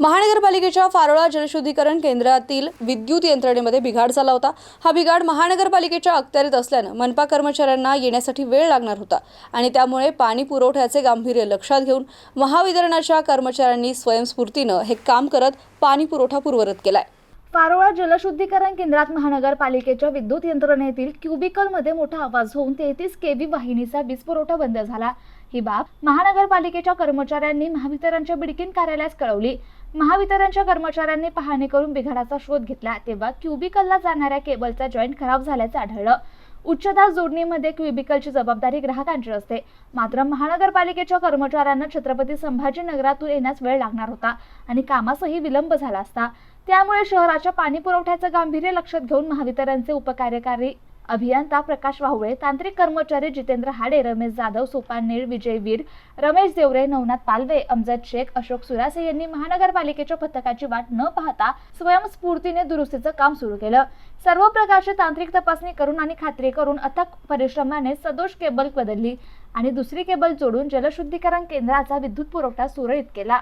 महानगरपालिकेच्या फारोळा जलशुद्धीकरण केंद्रातील विद्युत यंत्रणेमध्ये बिघाड झाला होता. हा बिघाड महानगरपालिकेच्या अखत्यारीत असल्यानं मनपा कर्मचाऱ्यांना येण्यासाठी वेळ लागणार होता आणि त्यामुळे पाणी पुरवठ्याचे गांभीर्य लक्षात घेऊन महावितरणाच्या कर्मचाऱ्यांनी स्वयंस्फूर्तीनं हे काम करत पाणी पुरवठा पूर्वरत केलाय. पारोळा जलशुद्धीकरण केंद्रात महानगरपालिकेच्या विद्युत यंत्रणेतील क्युबिकलमध्ये मोठा आवाज होऊन तेहतीस केव्ही वाहिनीचा वीज पुरवठा बंद झाला. ही बाब महानगरपालिकेच्या कर्मचाऱ्यांनी महावितरणच्या बिडकिन कार्यालयास कळवली. महावितरणच्या कर्मचाऱ्यांनी पाहणी करून बिघाडाचा शोध घेतला. तेव्हा क्युबिकलला जाणाऱ्या केबलचा जॉईंट खराब झाल्याचं आढळलं. उच्चदार जोडणीमध्ये क्युबिकलची जबाबदारी ग्राहकांची असते. मात्र महानगरपालिकेच्या कर्मचाऱ्यांना छत्रपती संभाजीनगरातून येण्यास वेळ लागणार होता आणि कामासही विलंब झाला असता. त्यामुळे शहराच्या पाणी पुरवठ्याचं गांभीर्य लक्षात घेऊन महावितरणचे उपकार्यकारी अभियंता प्रकाश वाहुळे तांत्रिक कर्मचारी जितेंद्र हाडे रमेश जाधव सोपान विजय वीर रमेश देवरे नवनाथ पालवे अमजद शेख अशोक सुरासे यांनी महानगरपालिकेच्या पथकाची वाट न पाहता स्वयंस्फूर्तीने दुरुस्तीचं काम सुरू केलं. सर्व प्रकारची तांत्रिक तपासणी करून आणि खात्री करून अथक परिश्रमाने सदोष केबल बदलली आणि दुसरी केबल जोडून जलशुद्धीकरण केंद्राचा विद्युत पुरवठा सुरळीत केला.